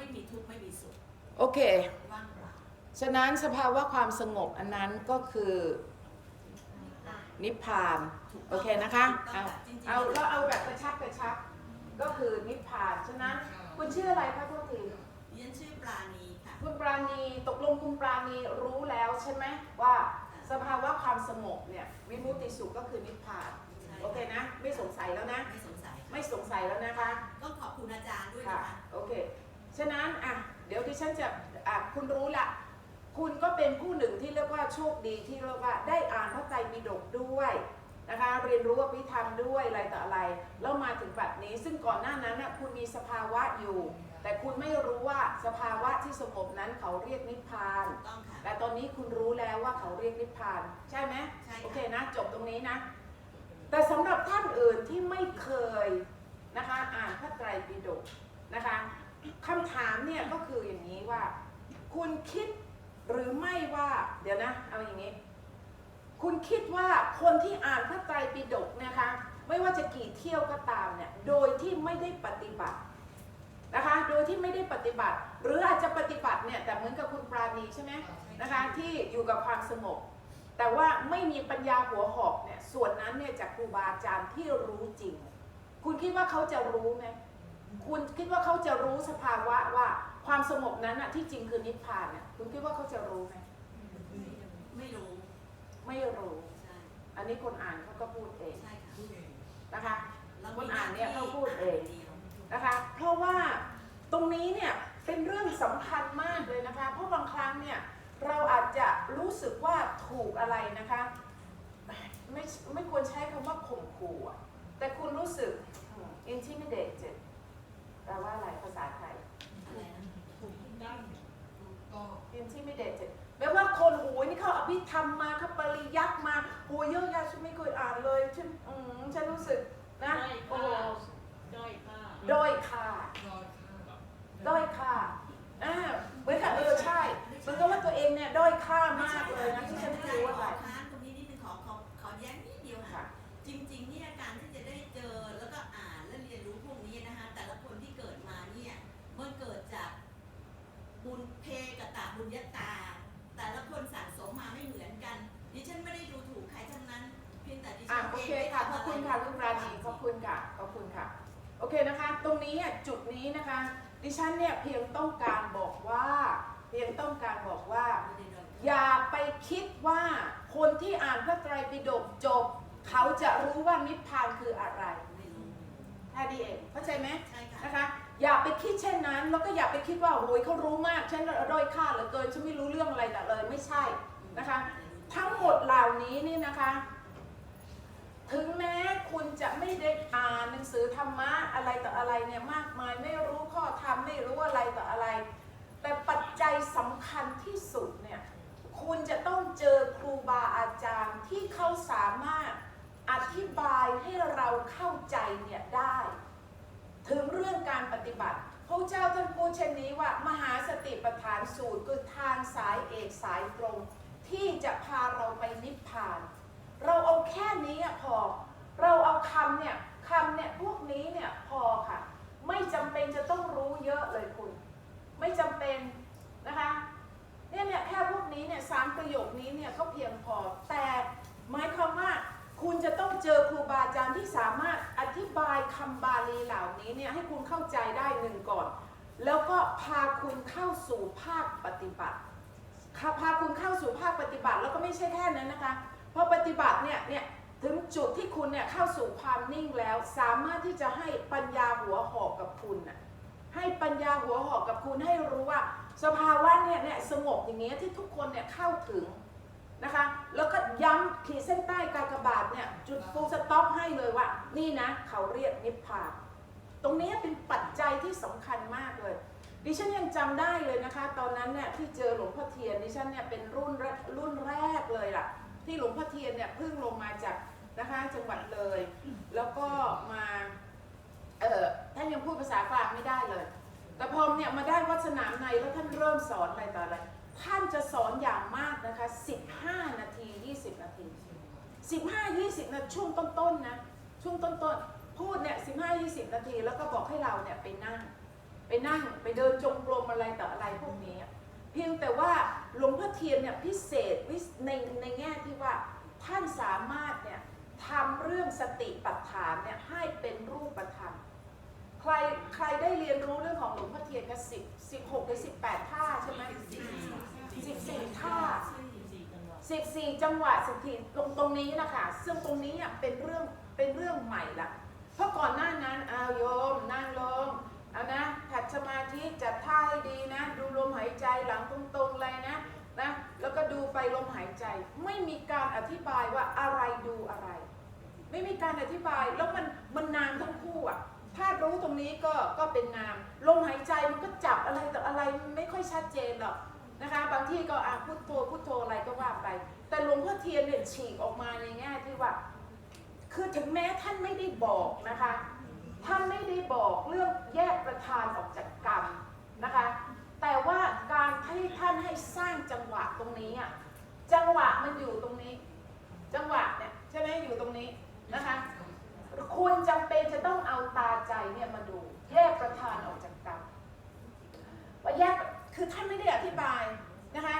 ไม่มีทุกข์ไม่มีสุขโอเค ว่างเปล่าฉะนั้นสภาวะความสงบอันนั้นก็คือนิพพานถูกต้งโอเคนะคะถูกต้เอางค่ะจริงๆเอาเราเอาแบบกระชับกระชับ ก็คือนิพพาน ฉะนั้นคุณชื่ออะไรคะทุกทีเรียนชื่อปราณีค่ะ คุณปราณีตกลงคุณปราณีรู้แล้วใช่ไหมว่าสภาวะความสงบเนี่ยวิมุตติสุขก็คือนิพพานใช่โอเคนะ ไม่สงสัยแล้วนะ ไม่สงสัยค่ะไม่สงสัยแล้วนะคะ ต้องขอบคุณอาจารย์ด้วยค่ะนะคะ โอเค ฉะนั้นอะเดี๋ยวดิฉันจะอะคุณรู้ละคุณก็เป็นผู้หนึ่งที่เรียกว่าโชคดีที่เรียกว่าได้อ่านพระไตรปิฎกด้วยนะคะเรียนรู้อภิธรรมด้วยอะไรต่ออะไร แล้วมาถึงบัดนี้ ซึ่งก่อนหน้านั้นน่ะคุณมีสภาวะอยู่ แต่คุณไม่รู้ว่าสภาวะที่สงบนั้นเขาเรียกนิพพานถูกต้องค่ะ แต่ตอนนี้คุณรู้แล้วว่าเขาเรียกนิพพาน ใช่ไหมใช่ค่ะ โอเคนะ จบตรงนี้นะ แต่สำหรับท่านอื่นที่ไม่เคยนะคะ อ่านพระไตรปิฎกนะคะ คำถามเนี่ยก็คืออย่างนี้ว่า คุณคิดหรือไม่ว่า เดี๋ยวนะ เอาอย่างนี้ คุณคิดว่าคนที่อ่านพระไตรปิฎกนะคะ ไม่ว่าจะกี่เที่ยวก็ตามเนี่ย โดยที่ไม่ได้ปฏิบัตินะคะ โดยที่ไม่ได้ปฏิบัติ หรืออาจจะปฏิบัติเนี่ยแต่เหมือนกับคุณปราณีใช่ไหมนะคะที่อยู่กับความสงบแต่ว่าไม่มีปัญญาหัวหอกเนี่ยส่วนนั้นเนี่ยจากครูบาอาจารย์ที่รู้จริง คุณคิดว่าเขาจะรู้ไหม คุณคิดว่าเขาจะรู้สภาวะว่าความสงบนั้นอะที่จริงคือนิพพานน่ะคุณคิดว่าเขาจะรู้ไหมรู้ ไม่รู้ ใช่ อันนี้คนอ่านเขาก็พูดเอง ใช่ค่ะ นะคะ เรา คนอ่านเนี่ยเขาพูดเอง ดียว นะคะ เพราะว่าตรงนี้เนี่ยเป็นเรื่องสำคัญมากเลยนะคะ เพราะบางครั้งเนี่ยเราอาจจะรู้สึกว่าถูกอะไรนะคะ ไม่ไม่ควรใช้คำว่าข่มขู่อะแต่คุณรู้สึก intimidated แปลว่าอะไรภาษาไทย อะไรนะ intimidated แปลว่าคนโอ้ยนี่เขาอภิธรรมมาเขาปริยัติมาโอ้ยเยอะแยะฉันไม่เคยอ่านเลยฉันอืมฉันรู้สึกนะโอ้โห ด้อยค่า ด้อยค่าด้อยค่าอ่าเหมือนกับเออใช่เหมือนกับว่าตัวเองเนี่ยด้อยค่ามากเลยนะที่ฉันไม่รู้อะไร ขอค้านตรงนี้นิดนึงขอขอขอแย้งนิดเดียวค่ะ ค่ะ จริงๆเนี่ยการที่จะได้เจอแล้วก็อ่านและเรียนรู้พวกนี้นะคะ แต่ละคนที่เกิดมาเนี่ยมันเกิดจากบุญเพกตะบุญยตา แต่ละคนสั่งสมมาไม่เหมือนกัน ดิฉันไม่ได้ดูถูกใครทั้งนั้น เพียงแต่ดิ อะ ฉัน โอ เอง เค ไม่ ค่ะ ทำ ขอบ อะไร คุณค่ะคุณราณีขอบคุณค่ะขอบคุณค่ะ โอเคนะคะ ตรงนี้อะจุด นี้นะคะ ดิฉันเนี่ยเพียงต้องการบอกว่า เพียงต้องการบอกว่าไม่ได้โดนอย่าไปคิดว่าคนที่อ่านพระไตรปิฎกจบ เขาจะรู้ว่านิพพานคืออะไรไม่รู้แค่นี้เองเข้าใจไหมใช่ค่ะนะคะ อย่าไปคิดเช่นนั้น แล้วก็อย่าไปคิดว่าโอ้ยเขารู้มากฉันด้อยค่าเหลือเกินฉันไม่รู้เรื่องอะไรแต่เลยไม่ใช่นะคะ ทั้งหมดเหล่านี้นี่นะคะ ถึงแม้ คุณจะไม่ได้อ่านหนังสือธรรมะอะไรต่ออะไรเนี่ยมากมายไม่รู้ข้อธรรมไม่รู้อะไรต่ออะไร แต่ปัจจัยสำคัญที่สุดเนี่ยคุณจะต้องเจอครูบาอาจารย์ที่เขาสามารถอธิบายให้เราเข้าใจเนี่ยได้ ถึงเรื่องการปฏิบัติพระเจ้าท่านพูดเช่นนี้ว่ามหาสติปัฏฐานสูตรคือทางสายเอกสายตรง ที่จะพาเราไปนิพพาน เราเอาแค่นี้พอ เราเอาคำเนี่ยคำเนี่ยพวกนี้เนี่ยพอค่ะ ไม่จำเป็นจะต้องรู้เยอะเลยคุณ ไม่จำเป็นนะคะเนี่ยเนี่ยแค่พวกนี้เนี่ยสามประโยคนี้เนี่ยก็เพียงพอแต่หมายความว่าคุณจะต้องเจอครูบาอาจารย์ที่สามารถอธิบายคำบาลีเหล่านี้เนี่ยให้คุณเข้าใจได้หนึ่งก่อน แล้วก็พาคุณเข้าสู่ภาคปฏิบัติค่ะพาคุณเข้าสู่ภาคปฏิบัติแล้วก็ไม่ใช่แค่นั้นนะคะพอปฏิบัติเนี่ยเนี่ย ถึงจุดที่คุณเนี่ยเข้าสู่ความนิ่งแล้ว สามารถที่จะให้ปัญญาหัวหอกกับคุณน่ะให้ปัญญาหัวหอกกับคุณให้รู้ว่า สภาวะเนี่ยเนี่ยสงบอย่างเงี้ยที่ทุกคนเนี่ยเข้าถึงนะคะ แล้วก็ย้ำขีดเส้นใต้กากบาทเนี่ยจุดฟูสต็อปให้เลยว่า นี่นะ เขาเรียกนิพพานตรงนี้เป็นปัจจัยที่สำคัญมากเลย ดิฉันยังจำได้เลยนะคะ ตอนนั้นเนี่ยที่เจอหลวงพ่อเทียนดิฉันเนี่ยเป็นรุ่นรกรุ่นแรกเลยล่ะ ที่หลวงพ่อเทียนเนี่ยเพิ่งลงมาจาก นะคะจังหวัดเลย แล้วก็มาเออท่านยังพูดภาษากลางไม่ได้เลย แต่พอเนี่ยมาได้วัดสนามในแล้วท่านเริ่มสอนอะไรต่ออะไร ท่านจะสอนอย่างมากนะคะ 15 นาที 20 นาที 15 20นาทีช่วงต้นๆนะช่วงต้นๆ พูดเนี่ย 15 20 นาที แล้วก็บอกให้เราเนี่ยไปนั่ง ไปนั่งไปเดินจงกรมอะไรต่ออะไรพวกนี้ เพียงแต่ว่าหลวงพ่อเทียนเนี่ยพิเศษวิในในแง่ที่ว่าท่านสามารถเนี่ย ทำเรื่องสติปัฏฐานเนี่ยให้เป็นรูปธรรม ใครใครได้เรียนรู้เรื่องของหลวงพ่อเทียนก็สิบสิบหกหรือสิบแปดท่าใช่ไหมสิบสี่ท่าสิบสี่จังหวะสิบสี่ตรงตรงนี้นะคะซึ่งตรงนี้เป็นเรื่องเป็นเรื่องใหม่ละเพราะก่อนหน้านั้นเอาโยมนั่งลงเอานะถัดสมาธิจัดท่าให้ดีนะ ดูลมหายใจหลังตรงๆเลยนะนะแล้วก็ดูไปลมหายใจ ไม่มีการอธิบายว่าอะไรดูอะไร ไม่มีการอธิบายแล้วมันมันนานทั้งคู่อะถ้ารู้ตรงนี้ก็ก็เป็นนามลมหายใจมันก็จับอะไรต่ออะไรไม่ค่อยชัดเจนหรอกนะคะบางที่ก็อะพุทโธพุทโธอะไรก็ว่าไป แต่หลวงพ่อเทียนเนี่ยฉีกออกมาในแง่ที่ว่า คือถึงแม้ท่านไม่ได้บอกนะคะ ท่านไม่ได้บอกเรื่องแยกประธานออกจากกรรมนะคะ แต่ว่าการที่ท่านให้สร้างจังหวะตรงนี้อะจังหวะมันอยู่ตรงนี้ จังหวะเนี่ยใช่ไหมอยู่ตรงนี้ นะคะ คุณจำเป็นจะต้องเอาตาใจเนี่ยมาดู แยกประธานออกจากกันว่าแยกคือท่านไม่ได้อธิบายนะคะ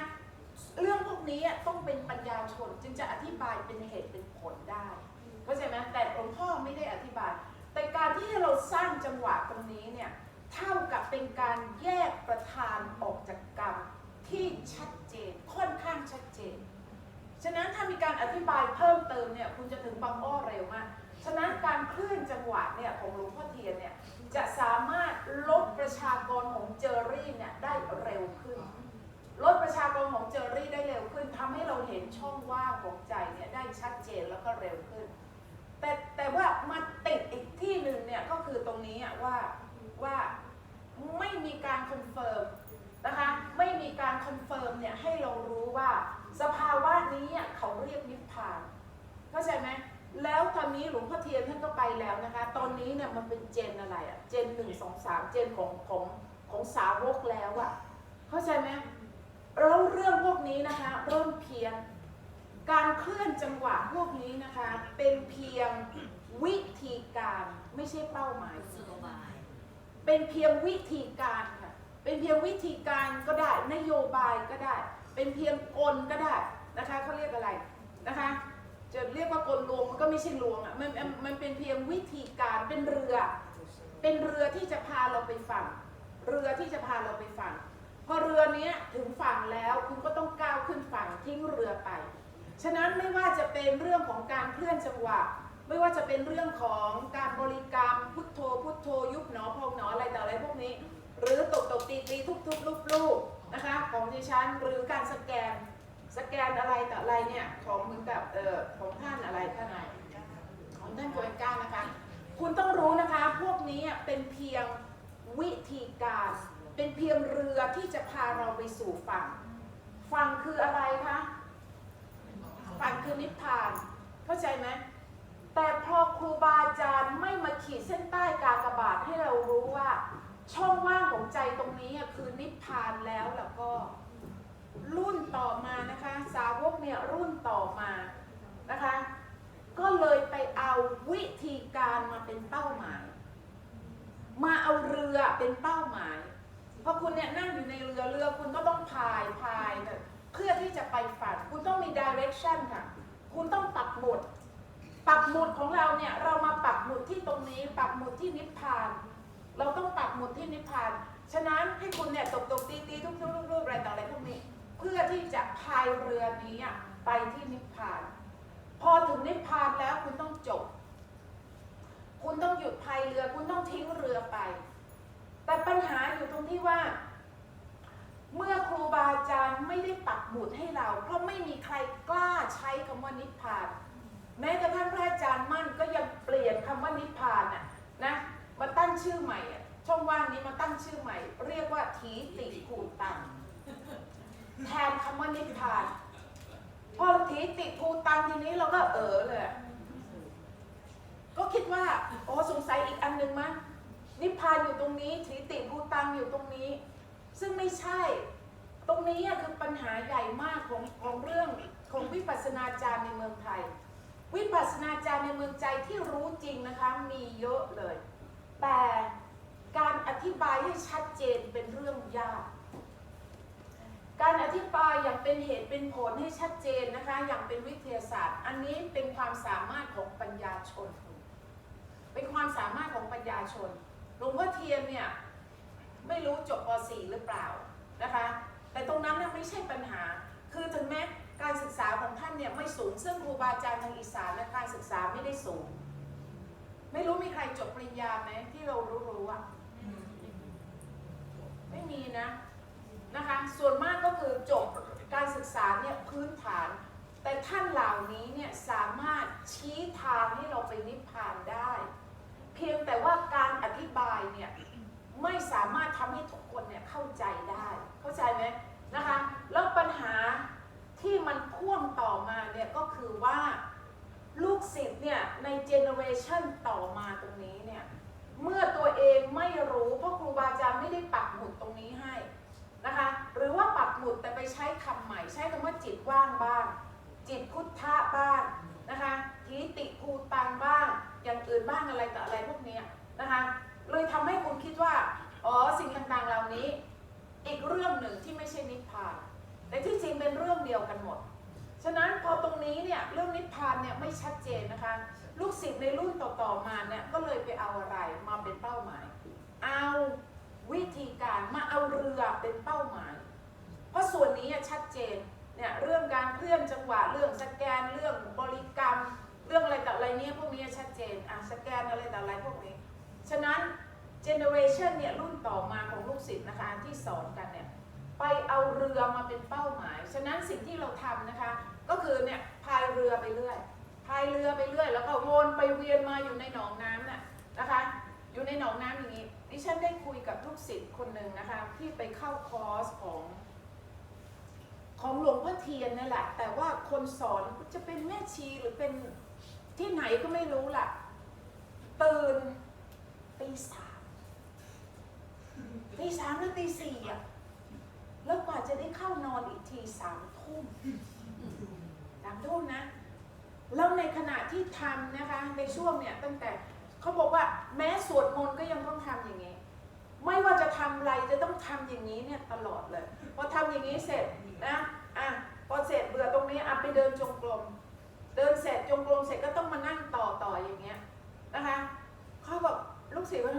เรื่องพวกนี้อะต้องเป็นปัญญาชนจึงจะอธิบายเป็นเหตุเป็นผลได้เข้าใจไหมแต่หลวงพ่อไม่ได้อธิบาย แต่การที่เราสร้างจังหวะตรงนี้เนี่ยเท่ากับเป็นการแยกประธานออกจากกรรมที่ชัดเจนค่อนข้างชัดเจน ฉะนั้นถ้ามีการอธิบายเพิ่มเติมเนี่ยคุณจะถึงบางอ้อเร็วมาก ฉะนั้นการเคลื่อนจังหวะเนี่ยของหลวงพ่อเทียนเนี่ยจะสามารถลดประชากรของเจอรี่เนี่ยได้เร็วขึ้น ลดประชากรของเจอรี่ได้เร็วขึ้นทำให้เราเห็นช่องว่างของใจเนี่ยได้ชัดเจนแล้วก็เร็วขึ้น แต่แต่ว่ามาติดอีกที่หนึ่งเนี่ยก็คือตรงนี้ว่าว่าไม่มีการคอนเฟิร์ม นะคะไม่มีการคอนเฟิร์มเนี่ยให้เรารู้ว่าสภาวะนี้อะเขาเรียกนิพพานเข้าใจไหมแล้วตอนนี้หลวงพ่อเทียนท่านก็ไปแล้วนะคะ ตอนนี้เนี่ยมันเป็นเจนอะไรอะเจนหนึ่งสองสามเจนของของของสาวกแล้วอะเข้าใจไหมแล้วเรื่องพวกนี้นะคะเริ่มเพี้ยนการเคลื่อนจังหวะพวกนี้นะคะ เป็นเพียงวิธีการไม่ใช่เป้าหมายกุศโลบายเป็นเพียงวิธีการค่ะ เป็นเพียงวิธีการก็ได้นโยบายก็ได้ เป็นเพียงกลก็ได้นะคะเขาเรียกอะไรนะคะจะเรียกว่ากลลวงมันก็ไม่ใช่ลวงอะมันมันเป็นเพียงวิธีการเป็นเรือ เป็นเรือที่จะพาเราไปฝั่ง เรือที่จะพาเราไปฝั่งพอเรือนี้ถึงฝั่งแล้วคุณก็ต้องก้าวขึ้นฝั่งทิ้งเรือไป ฉะนั้นไม่ว่าจะเป็นเรื่องของการเคลื่อนจังหวะ ไม่ว่าจะเป็นเรื่องของการบริกรรมพุทโธพุทโธยุบหนอพองหนออะไรต่ออะไรพวกนี้ หรือตกตกตีตีทุบทุบลูบลูบนะคะของดิฉันหรือการสแกนสแกนอะไรต่ออะไรเนี่ยของเหมือนกับเอ่อของท่านอะไรท่านไหนของท่านโกเอนก้านะคะ คุณต้องรู้นะคะพวกนี้เป็นเพียงวิธีการเป็นเพียงเรือที่จะพาเราไปสู่ฝั่ง ฝั่งคืออะไรคะฝั่งคือนิพพาน เข้าใจไหมแต่พอครูบาอาจารย์ไม่มาขีดเส้นใต้กากบาทให้เรารู้ว่า ช่องว่างของใจตรงนี้คือนิพพานแล้วแล้วก็ รุ่นต่อมานะคะ สาวกเนี่ยรุ่นต่อมานะคะ ก็เลยไปเอาวิธีการมาเป็นเป้าหมาย มาเอาเรือเป็นเป้าหมาย เพราะคุณเนี่ยนั่งอยู่ในเรือเรือคุณก็ต้องพายพายเพื่อที่จะไปฝันคุณต้องมี direction ค่ะ คุณต้องปักหมุดปักหมุดของเราเนี่ยเรามาปักหมุดที่ตรงนี้ปักหมุดที่นิพพาน เราต้องปักหมุดที่นิพพาน ฉะนั้นให้คุณเนี่ยตกตกตีตีทุกทุกรูปอะไรต่ออะไรพวกนี้ เพื่อที่จะพายเรือนี้ไปที่นิพพาน พอถึงนิพพานแล้วคุณต้องจบ คุณต้องหยุดพายเรือ คุณต้องทิ้งเรือไป แต่ปัญหาอยู่ตรงที่ว่า เมื่อครูบาอาจารย์ไม่ได้ปักหมุดให้เรา เพราะไม่มีใครกล้าใช้คำว่านิพพานแม้กระทั่งพระอาจารย์มั่นก็ยังเปลี่ยนคำว่านิพพานน่ะนะมาตั้งชื่อใหม่ นี้มาตั้งชื่อใหม่ เรียกว่าทีติขูดตังแทนคำว่านิพพาน พอทีติภูตังทีนี้เราก็เออเลย ก็คิดว่า โอ้สงสัยอีกอันหนึ่งมั้งนิพพานอยู่ตรงนี้ทีติภูตังอยู่ตรงนี้ ซึ่งไม่ใช่ ตรงนี้คือปัญหาใหญ่มากของของเรื่องของวิปัสสนาจารย์ในเมืองไทย วิปัสสนาจารย์ในเมืองใจที่รู้จริงนะคะ มีเยอะเลย แต่ การอธิบายให้ชัดเจนเป็นเรื่องยาก การอธิบายอย่างเป็นเหตุเป็นผลให้ชัดเจนนะคะ อย่างเป็นวิทยาศาสตร์ อันนี้เป็นความสามารถของปัญญาชน เป็นความสามารถของปัญญาชน หลวงพ่อเทียนเนี่ยไม่รู้จบป .4 หรือเปล่านะคะ แต่ตรงนั้นน่ะไม่ใช่ปัญหา คือถึงแม้การศึกษาของท่านเนี่ยไม่สูง ซึ่งครูบาอาจารย์ทางอีสานและการศึกษาไม่ได้สูง ไม่รู้มีใครจบปริญญาไหมที่เรารู้ๆอะ ไม่มีนะนะคะส่วนมากก็คือจบการศึกษาเนี่ยพื้นฐาน แต่ท่านเหล่านี้เนี่ยสามารถชี้ทางให้เราไปนิพพานได้ เพียงแต่ว่าการอธิบายเนี่ยไม่สามารถทำให้ทุกคนเนี่ยเข้าใจได้ เข้าใจไหมนะคะแล้วปัญหาที่มันพ่วงต่อมาเนี่ยก็คือว่าลูกศิษย์เนี่ยในเจเนอเรชันต่อมาตรงนี้เนี่ยเมื่อตัวเอง จิตว่างบ้าง จิตพุทธะบ้างนะคะทีติภูตังบ้าง อย่างอื่นบ้างอะไรต่ออะไรพวกนี้นะคะเลยทำให้คุณคิดว่าอ๋อสิ่งต่างๆเหล่านี้ อีกเรื่องหนึ่งที่ไม่ใช่นิพพาน แต่ที่จริงเป็นเรื่องเดียวกันหมด ฉะนั้นพอตรงนี้เนี่ยเรื่องนิพพานเนี่ยไม่ชัดเจนนะคะ ลูกศิษย์ในรุ่นต่อๆมาเนี่ยก็เลยไปเอาอะไรมาเป็นเป้าหมาย เอาวิธีการมาเอาเรือเป็นเป้าหมาย เพราะส่วนนี้ชัดเจน เนี่ยเรื่องการเคลื่อนจังหวะเรื่องสแกนเรื่องบริกรรม เรื่องอะไรต่ออะไรเนี่ยพวกนี้ชัดเจนอะสแกนอะไรต่ออะไรพวกนี้ ฉะนั้นเจเนอเรชันเนี่ยรุ่นต่อมาของลูกศิษย์นะคะที่สอนกันเนี่ยไปเอาเรือมาเป็นเป้าหมาย ฉะนั้นสิ่งที่เราทำนะคะ ก็คือเนี่ยพายเรือไปเรื่อยพายเรือไปเรื่อย แล้วก็วนไปเวียนมาอยู่ในหนองน้ำน่ะนะคะ อยู่ในหนองน้ำอย่างนี้ดิฉันได้คุยกับลูกศิษย์คนหนึ่งนะคะที่ไปเข้าคอร์สของ ของหลวงพ่อเทียนนี่แหละ แต่ว่าคนสอนจะเป็นแม่ชีหรือเป็นที่ไหนก็ไม่รู้ล่ะตื่นตีสามตีสามหรือตีสี่อะแล้วกว่าจะได้เข้านอนอีกทีสามทุ่มสามทุ่มนะแล้วในขณะที่ทำนะคะ ในช่วงเนี่ยตั้งแต่เขาบอกว่าแม้สวดมนต์ก็ยังต้องทำอย่างนี้ ไม่ว่าจะทำอะไรจะต้องทำอย่างนี้เนี่ยตลอดเลยพอทำอย่างนี้เสร็จนะ อต่ออย่างเงี้ยนะคะเขาบอกลูกศิษย์ว่า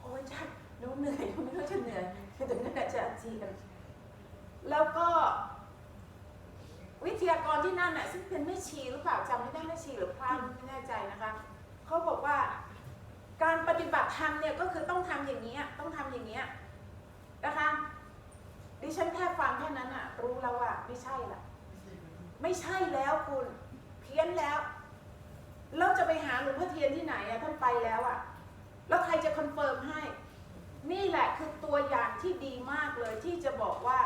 โอ้ยจ้าหนูเหนื่อยหนูไม่รู้จะเหนื่อยถึงขนาดจะอาเจียนแล้วก็วิทยากรที่นั่นน่ะซึ่งเป็นแม่ชีหรือเปล่าจำไม่ได้แม่ชีหรือพระไม่แน่ใจนะคะเขาบอกว่าการปฏิบัติธรรมเนี่ยก็คือต้องทำอย่างนี้ยต้องทำอย่างเงี้ยนะคะดิฉันแค่ฟังแค่นั้นอะรู้แล้วว่าไม่ใช่ละไม่ใช่แล้วคุณ เพี้ยนแล้ว แล้วจะไปหาหลวงพ่อเทียนที่ไหนอะท่านไปแล้วอะแล้วใครจะคอนเฟิร์มให้ นี่แหละคือตัวอย่างที่ดีมากเลยที่จะบอกว่า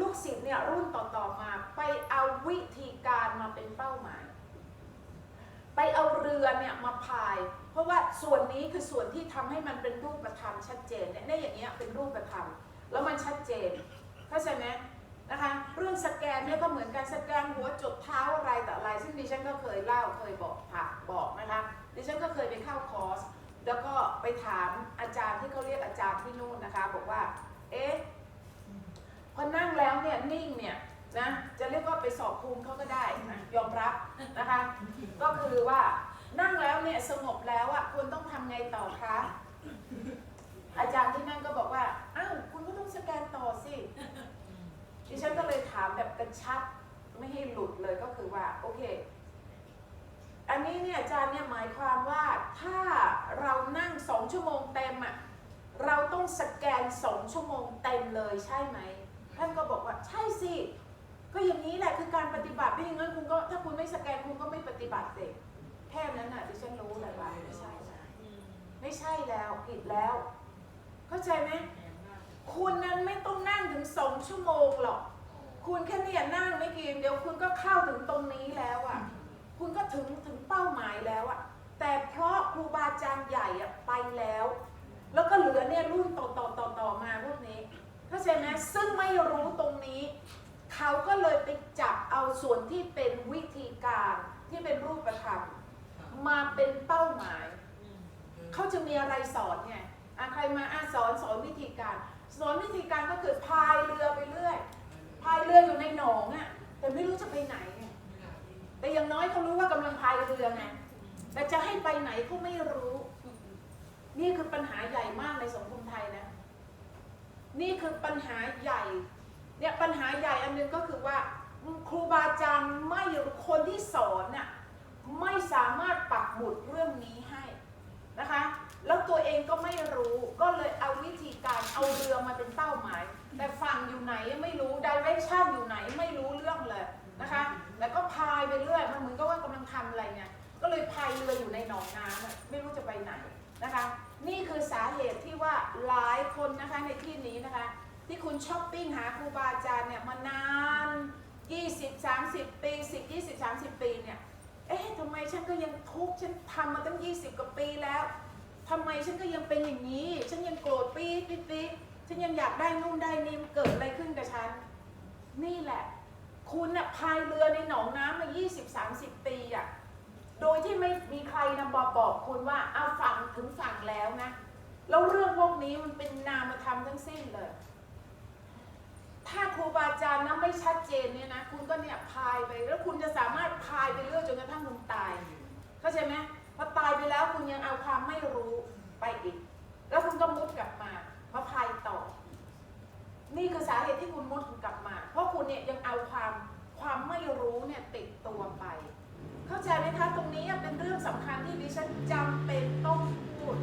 ลูกศิษย์เนี่ยรุ่นต่อๆมาไปเอาวิธีการมาเป็นเป้าหมาย ไปเอาเรือเนี่ยมาพาย เพราะว่าส่วนนี้คือส่วนที่ทำให้มันเป็นรูปธรรมชัดเจนเนี่ยในอย่างเงี้ยเป็นรูปธรรมแล้วมันชัดเจนเข้าใจไหม นะคะเรื่องสแกนเนี่ยก็เหมือนกันสแกนหัวจดเท้าอะไรแต่อะไร ซึ่งดิฉันก็เคยเล่าเคยบอกค่ะบอกนะคะดิฉันก็เคยไปเข้าคอร์ส แล้วก็ไปถามอาจารย์ที่เขาเรียกอาจารย์ที่นู่นนะคะ บอกว่า เอ๊ะพอนั่งแล้วเนี่ยนิ่งเนี่ยนะจะเรียกว่าไปสอบภูมิเขาก็ได้นะยอมรับนะคะ ก็คือว่านั่งแล้วเนี่ยสงบแล้วอะคุณต้องทำไงต่อคะอาจารย์ที่นั่นก็บอกว่าอ้าวคุณก็ต้องสแกนต่อสิ ดิฉันก็เลยถามแบบกระชับไม่ให้หลุดเลยก็คือว่าโอเค อันนี้เนี่ยอาจารย์เนี่ยหมายความว่าถ้าเรานั่งสองชั่วโมงเต็มอะเราต้องสแกนสองชั่วโมงเต็มเลยใช่ไหมท่านก็บอกว่าใช่สิก็อย่างนี้แหละคือการปฏิบัติไม่อย่างนั้นคุณก็ถ้าคุณไม่สแกนคุณก็ไม่ปฏิบัติเสร็จแค่นั้นน่ะดิฉันรู้เลยว่าไม่ใช่ไม่ใช่แล้วผิดแล้ว เข้าใจไหม คุณนั้นไม่ต้องนั่งถึงสองชั่วโมงหรอก คุณแค่เนี่ยนั่งไม่กี่เดี๋ยวคุณก็เข้าถึงตรงนี้แล้วอะ คุณก็ถึงถึงเป้าหมายแล้วอะ แต่เพราะครูบาอาจารย์ใหญ่อะไปแล้ว แล้วก็เหลือเนี่ยรุ่นต่อต่อต่อต่อมาพวกนี้เข้าใจไหมซึ่งไม่รู้ตรงนี้ เขาก็เลยไปจับเอาส่วนที่เป็นวิธีการที่เป็นรูปธรรมมาเป็นเป้าหมาย เขาจะมีอะไรสอนไงอะใครมาอะสอนสอนวิธีการ สอนวิธีการก็คือพายเรือไปเรื่อย พายเรืออยู่ในหนองอะ แต่ไม่รู้จะไปไหนไงแต่อย่างน้อยเขารู้ว่ากำลังพายเรือไง แต่จะให้ไปไหนเขาไม่รู้ นี่คือปัญหาใหญ่มากในสังคมไทยนะ นี่คือปัญหาใหญ่ เนี่ยปัญหาใหญ่อันหนึงก็คือว่าครูบาอาจารย์ไม่คนที่สอนน่ะไม่สามารถปักหมุดเรื่องนี้ให้นะคะ แล้วตัวเองก็ไม่รู้ก็เลยเอาวิธีการเอาเรือมาเป็นเป้าหมาย แต่ฝั่งอยู่ไหนไม่รู้ดิเรกชันอยู่ไหนไม่รู้เรื่องเลยนะคะแล้วก็พายไปเรื่อยมันเหมือนกับว่ากำลังทำอะไรไงก็เลยพายเรืออยู่ในหนองน้ำไม่รู้จะไปไหนนะคะ นี่คือสาเหตุที่ว่าหลายคนนะคะในที่นี้นะคะ ที่คุณช้อปปิ้งหาครูบาอาจารย์เนี่ยมานาน 20 30 ปี 10 20 30 ปีเนี่ยเอ๊ะทำไมฉันก็ยังทุกข์ฉันทำมาตั้ง 20 กว่าปีแล้ว ทำไมฉันก็ยังเป็นอย่างนี้ ฉันยังโกรธปี๊ดปี๊ดฉันยังอยากได้นู่นได้นี่มันเกิดอะไรขึ้นกับฉัน นี่แหละ คุณน่ะพายเรือในหนองน้ำมา 20 30 ปีอะโดยที่ไม่มีใครนำบอกบอกคุณว่าเอาฝั่งถึงฝั่งแล้วนะ แล้วเรื่องพวกนี้มันเป็นนามธรรมทั้งสิ้นเลย ถ้าครูบาอาจารย์นะไม่ชัดเจนเนี่ยนะ คุณก็เนี่ยพายไป แล้วคุณจะสามารถพายไปเรื่อยจนกระทั่งคุณตาย เข้าใจไหม พอตายไปแล้วคุณยังเอาความไม่รู้ไปอีก แล้วคุณก็มุดกลับมามาพายต่อ นี่คือสาเหตุที่คุณมุดกลับมา เพราะคุณเนี่ยยังเอาความความไม่รู้เนี่ยติดตัวไป เข้าใจไหมคะตรงนี้เป็นเรื่องสำคัญที่ดิฉันจำเป็นต้องพูด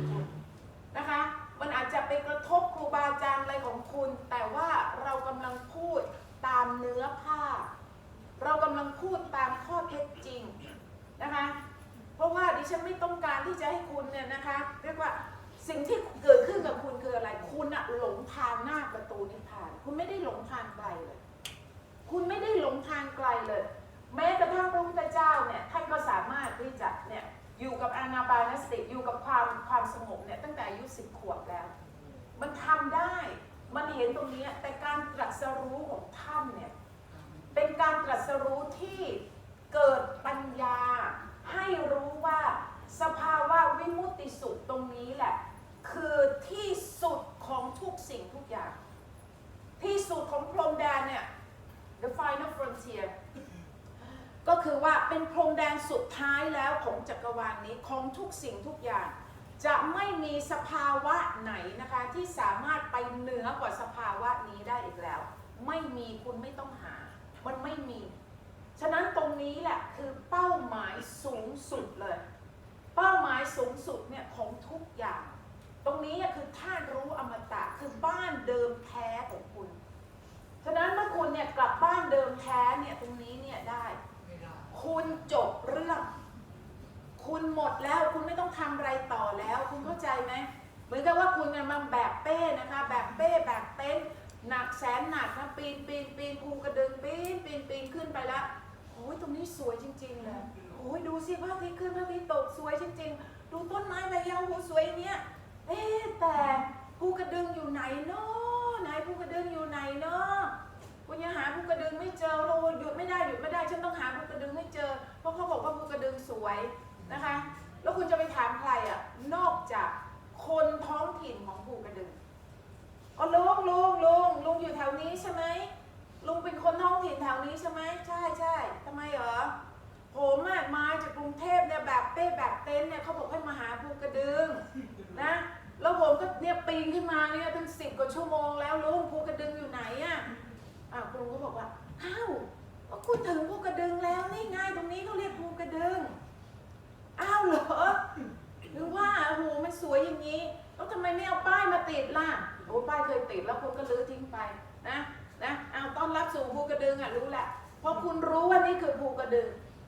นะคะ มันอาจจะไปกระทบครูบาอาจารย์อะไรของคุณ แต่ว่าเรากำลังพูดตามเนื้อผ้า เรากำลังพูดตามข้อเท็จจริงนะคะ เพราะ ว่าดิฉันไม่ต้องการที่จะให้คุณเนี่ยนะคะ เรียกว่าสิ่งที่เกิดขึ้นกับคุณคืออะไร คุณอะหลงทางหน้าประตูนิพพาน คุณไม่ได้หลงทางไกลเลย คุณไม่ได้หลงทางไกลเลย แม้กระทั่งพระพุทธเจ้าเนี่ยท่านก็สามารถที่จะเนี่ยอยู่กับอานาปานสติอยู่กับความความสงบเนี่ยตั้งแต่อายุสิบขวบแล้ว มันทำได้ มันเห็นตรงนี้แต่การตรัสรู้ของท่านเนี่ยเป็นการตรัสรู้ที่เกิดปัญญาให้ร สภาวะวิมุตติสุขตรงนี้แหละ คือที่สุดของทุกสิ่งทุกอย่าง ที่สุดของพรมแดนเนี่ย the final frontier ก็คือว่าเป็นพรมแดนสุดท้ายแล้วของจักรวาลนนี้ของทุกสิ่งทุกอย่าง จะไม่มีสภาวะไหนนะคะที่สามารถไปเหนือกว่าสภาวะนี้ได้อีกแล้ว ไม่มีคุณไม่ต้องหา มันไม่มี ฉะนั้นตรงนี้แหละคือเป้าหมายสูงสุดเลย เป้าหมายสูงสุดเนี่ยของทุกอย่าง ตรงนี้คือธาตุรู้อมตะคือบ้านเดิมแท้ของคุณ ฉะนั้นเมื่อคุณเนี่ยกลับบ้านเดิมแท้เนี่ยตรงนี้เนี่ยได้ คุณจบเรื่อง คุณหมดแล้วคุณไม่ต้องทำอะไรต่อแล้ว คุณเข้าใจไหมเหมือนกับว่าคุณเนี่ยมาแบกเป้นะคะแบกเป้แบกเต็นหนักแสนหนักนะปีนปีนปีนภูกระดึงปีนปีนปีนขึ้นไปแล้วโอ้ยตรงนี้สวยจริง ๆ เลย โอ้ยดูสิพระอาทิตย์ขึ้นพระอาทิตย์ตกสวยจริงๆ ดูต้นไม้ใบหญ้าโอ้โหสวยเนี้ยเอ๊ะแต่ภูกระดึงอยู่ไหนเนาะไหนภูกระดึงอยู่ไหนเนาะคุณยังหาภูกระดึงไม่เจอเราหยุดไม่ได้หยุดไม่ได้ฉันต้องหาภูกระดึงให้เจอ เพราะเขาบอกว่าภูกระดึงสวยนะคะ แล้วคุณจะไปถามใครอะนอกจากคนท้องถิ่นของภูกระดึงอ๋อลุงลุงลุงลุงอยู่แถวนี้ใช่ไหมลุงเป็นคนท้องถิ่นแถวนี้ใช่ไหมใช่ใช่ทำไมเหรอผมอะมาจากกรุงเทพ เนี่ยแบบเป้แบบเต็นเนี่ยเขาบอกให้มาหาภูกระดึงนะแล้วผมก็เนี่ยปีนขึ้นมาเนี่ยตั้งสิบกว่าชั่วโมงแล้วลุงภูกระดึงอยู่ไหนอะอ่าครูก็บอกว่าอ้าวก็คุณถึงภูกระดึงแล้วนี่ไงตรงนี้เขาเรียกภูกระดึงอ้าวเหรอหรือว่าโอ้โหมันสวยอย่างนี้ แล้วทำไมไม่เอาป้ายมาติดล่ะโอ้ป้ายเคยติดแล้วคุณก็ลื้อทิ้งไปนะนะเอาต้อนรับสู่ภูกระดึงอะรู้แหละเพราะคุณรู้ว่านี่คือภูกระดึง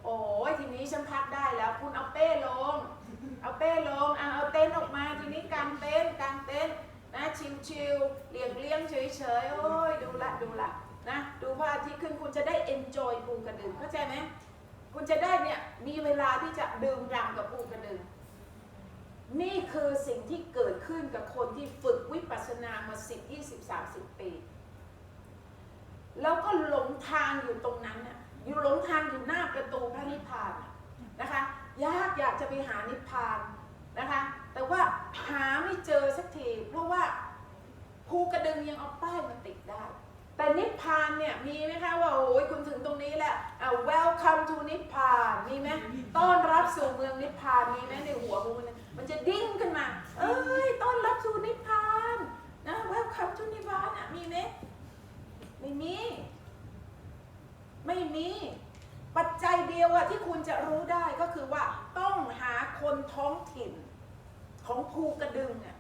อ้ยทีนี้ฉันพักได้แล้ว คุณเอาเป้ลง เอาเป้ลงเอาเอาเต็นออกมาทีนี้กางเต็นกางเต็นนะชิวๆเลี่ยงเลี่ยงๆเฉยๆโอ้ยดูละดูละนะดูพระอาทิตย์ขึ้นคุณจะได้ enjoy ภูกระดึงเข้าใจไหมคุณจะได้เนี่ยมีเวลาที่จะดื่มด่ำกับภูกระดึงนี่คือสิ่งที่เกิดขึ้นกับคนที่ฝึกวิปัสสนามา10 20 30ปี แล้วก็หลงทางอยู่ตรงนั้นน่ะ อยู่หลงทางอยู่หน้าประตูพระนิพพานนะคะยากอยากจะไปหานิพพานนะคะ แต่ว่าหาไม่เจอสักทีเพราะว่าภูกระดึงยังเอาป้ายมาติดได้ แต่นิพพานเนี่ยมีไหมคะว่าโอ้ยคุณถึงตรงนี้แหล้วอ่า welcome to นิพพานมีไหมต้อนรับสู่เมืองนิพพานมีไหมในหัวคุณเนี่ยมันจะดิ้งขึ้นมา เอ้ยต้อนรับสู่นิพพานนะ welcome to นิพพานอะมีไหมไม่มี ไม่มีปัจจัยเดียวอะที่คุณจะรู้ได้ก็คือว่าต้องหาคนท้องถิ่นของภูกระดึงอะ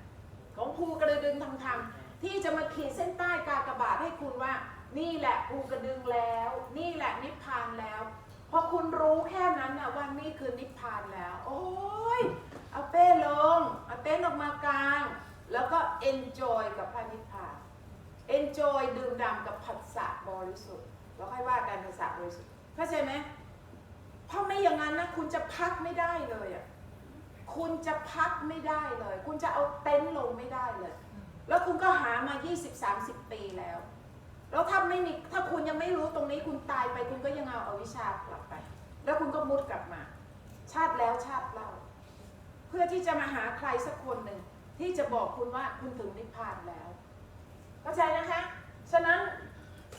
ของภูกระดึงทำทำๆที่จะมาขีดเส้นใต้กากบาทให้คุณว่า นี่แหละภูกระดึงแล้ว นี่แหละนิพพานแล้วพอคุณรู้แค่นั้นนะว่านี่คือนิพพานแล้ว โอ้ยเอาเป้ลงเอาเต้นออกมากลาง แล้วก็ enjoy กับพระนิพพาน enjoy ดื่มด่ำกับผัสสะบริสุทธิ์ แล้วค่อยว่ากันผัสสะบริสุทธิ์เข้าใจไหมเพราะไม่อย่างนั้นนะคุณจะพักไม่ได้เลยอะคุณจะพักไม่ได้เลย คุณจะเอาเต็นท์ลงไม่ได้เลย แล้วคุณก็หามา 20-30 ปีแล้ว แล้วถ้าไม่มีถ้าคุณยังไม่รู้ตรงนี้คุณตายไป คุณก็ยังเอาเอาวิชากลับไป แล้วคุณก็มุดกลับมา ชาติแล้วชาติเล่า เพื่อที่จะมาหาใครสักคนหนึ่งที่จะบอกคุณว่าคุณถึงนิพพานแล้วเข้าใจนะคะ ฉะนั้น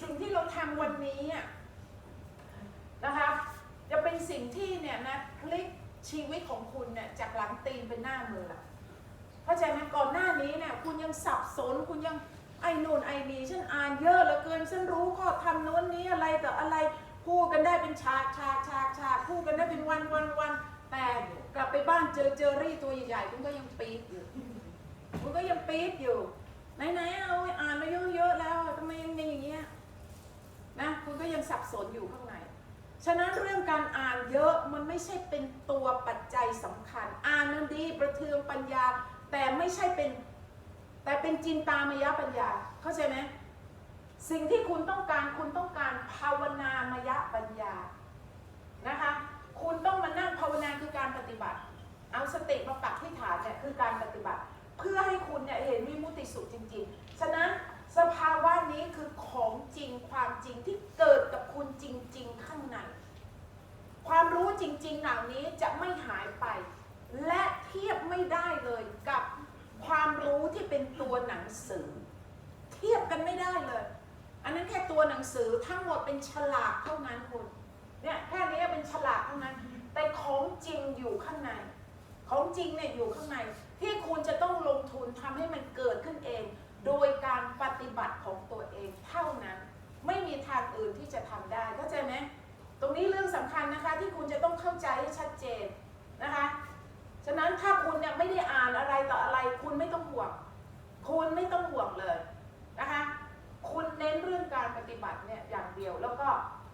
สิ่งที่เราทำวันนี้อะนะคะจะเป็นสิ่งที่เนี่ยนะพลิกชีวิตของคุณเนี่ยจากหลังตีนเป็นหน้ามือละเข้าใจไหมก่อนหน้านี้เนี่ยคุณยังสับสนคุณยังไอ้นู่นไอ้นี่ฉันอ่านเยอะเหลือเกินฉันรู้ข้อทำโน้นนี้อะไรแต่อะไรพูดกันได้เป็นฉากฉากฉากฉากพูดกันได้เป็นวันวันวันแต่กลับไปบ้านเจอเจอรี่ตัวใหญ่ๆคุณก็ยังปี๊ดอยู่คุณก็ยังปี๊ดอยู่ไหนๆเอาอ่านมาเยอะๆแล้วทำไมยังเป็นอย่างเงี้ย นะคุณก็ยังสับสนอยู่ข้างใน ฉะนั้นเรื่องการอ่านเยอะมันไม่ใช่เป็นตัวปัจจัยสำคัญ อ่านนั้นดีประเทืองปัญญา แต่ไม่ใช่เป็นแต่เป็นจินตามยปัญญา เข้าใจไหมสิ่งที่คุณต้องการคุณต้องการภาวนามยปัญญานะคะคุณต้องมานั่งภาวนาคือการปฏิบัติ เอาสติมาปักที่ฐานเนี่ยคือการปฏิบัติ เพื่อให้คุณเนี่ยเห็นวิมุตติสุขจริง ๆ ฉะนั้น สภาวะนี้คือของจริงความจริงที่เกิดกับคุณจริง ๆ ข้างใน ความรู้จริง ๆ เหล่านี้จะไม่หายไป และเทียบไม่ได้เลยกับความรู้ที่เป็นตัวหนังสือ เทียบกันไม่ได้เลย อันนั้นแค่ตัวหนังสือทั้งหมดเป็นฉลากเท่านั้นคุณเนี่ยแค่นี้เป็นฉลากเท่านั้น แต่ของจริงอยู่ข้างใน ของจริงเนี่ยอยู่ข้างใน ที่คุณจะต้องลงทุนทำให้มันเกิดขึ้นเอง โดยการปฏิบัติของตัวเองเท่านั้น ไม่มีทางอื่นที่จะทำได้เข้าใจไหมตรงนี้เรื่องสำคัญนะคะที่คุณจะต้องเข้าใจให้ชัดเจนนะคะ ฉะนั้นถ้าคุณเนี่ยไม่ได้อ่านอะไรต่ออะไร คุณไม่ต้องห่วง คุณไม่ต้องห่วงเลยนะคะ คุณเน้นเรื่องการปฏิบัติเนี่ยอย่างเดียว แล้วก็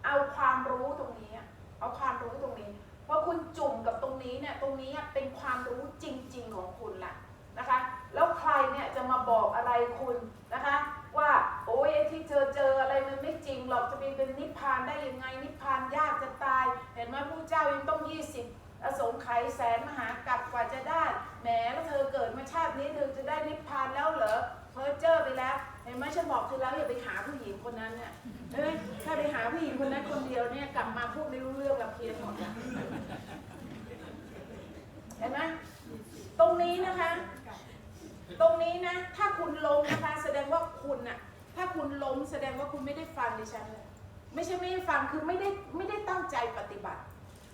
เอาความรู้ตรงนี้ เอาความรู้ตรงนี้พราคุณจุ่มกับตรงนี้เนี่ย ตรงนี้เป็นความรู้จริง ๆ ของคุณละ นะคะ แล้วใครเนี่ยจะมาบอกอะไรคุณนะคะ ว่าโอ้ยไอ้ที่เจอเจออะไรมันไม่จริงหรอกจะเป็นเป็นนิพพานได้ยังไงนิพพานยากจะตาย เห็นไหมพระเจ้ายังต้อง 20อสงไขยแสนมหากรัปกว่าจะได้แหมแล้วเธอเกิดมาชาตินี้เธอจะได้นิพพานแล้วเหรอเพอเจอไปแล้ว เห็นไหมฉันบอกเธอแล้วอย่าไปหาผู้หญิงคนนั้นเนี่ยเอ้ยถ้าไปหาผู้หญิงคนนั้นคนเดียวเนี่ยกลับมาพูดไม่รู้เรื่องกับเพียนหมดเห็นไหมตรงนี้นะคะ ตรงนี้นะ ถ้าคุณล้มนะคะ แสดงว่าคุณน่ะถ้าคุณล้มแสดงว่าคุณไม่ได้ฟังดิฉันเลยไม่ใช่ไม่ได้ฟังคือไม่ได้ไม่ได้ตั้งใจปฏิบัติ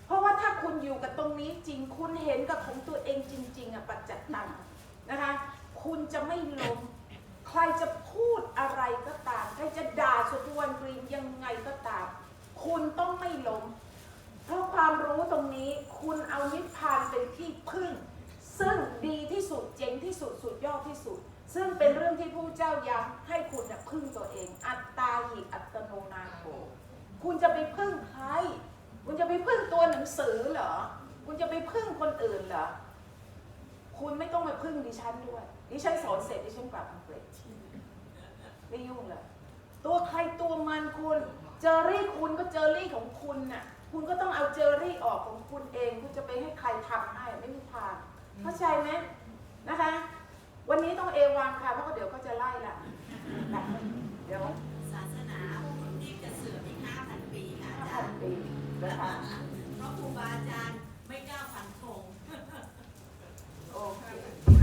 เพราะว่าถ้าคุณอยู่กับตรงนี้จริง คุณเห็นกับของตัวเองจริง ๆอะปัจจัตตังนะคะ คุณจะไม่ล้มใครจะพูดอะไรก็ตามใครจะด่าสุดวันกรีนยังไงก็ตาม คุณต้องไม่ล้มเพราะความรู้ตรงนี้ คุณเอานิพพานเป็นที่พึ่ง ซึ่งดีที่สุดเจ๋งที่สุดสุดยอดที่สุด ซึ่งเป็นเรื่องที่ผู้เจ้าย้ำให้คุณน่ะพึ่งตัวเอง อัตตาหิอัตโนนาโถคุณจะไปพึ่งใคร คุณจะไปพึ่งตัวหนังสือเหรอ คุณจะไปพึ่งคนอื่นเหรอ คุณไม่ต้องมาพึ่งดิฉันด้วย ดิฉันสอนเสร็จดิฉันกลับอังกฤษไม่ยุ่งเลยตัวใครตัวมันคุณ เจอรี่คุณก็เจอรี่ของคุณน่ะ คุณก็ต้องเอาเจอรี่ออกของคุณเอง คุณจะไปให้ใครทำให้ เข้าใจไหมนะคะ วันนี้ต้องเอวังค่ะ เพราะเดี๋ยวก็จะไล่ละเดี๋ยวศาสนาพวกนี้จะเสื่อมอีกห้าพันปีค่ะอาจารย์นะคะเพราะครูบาอาจารย์ไม่กล้าฟันธงโอเค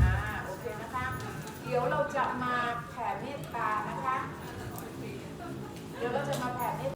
อ่าโอเคนะคะ เดี๋ยวเราจะมาแผ่เมตตานะคะ เดี๋ยวเราจะมาแผ่เมต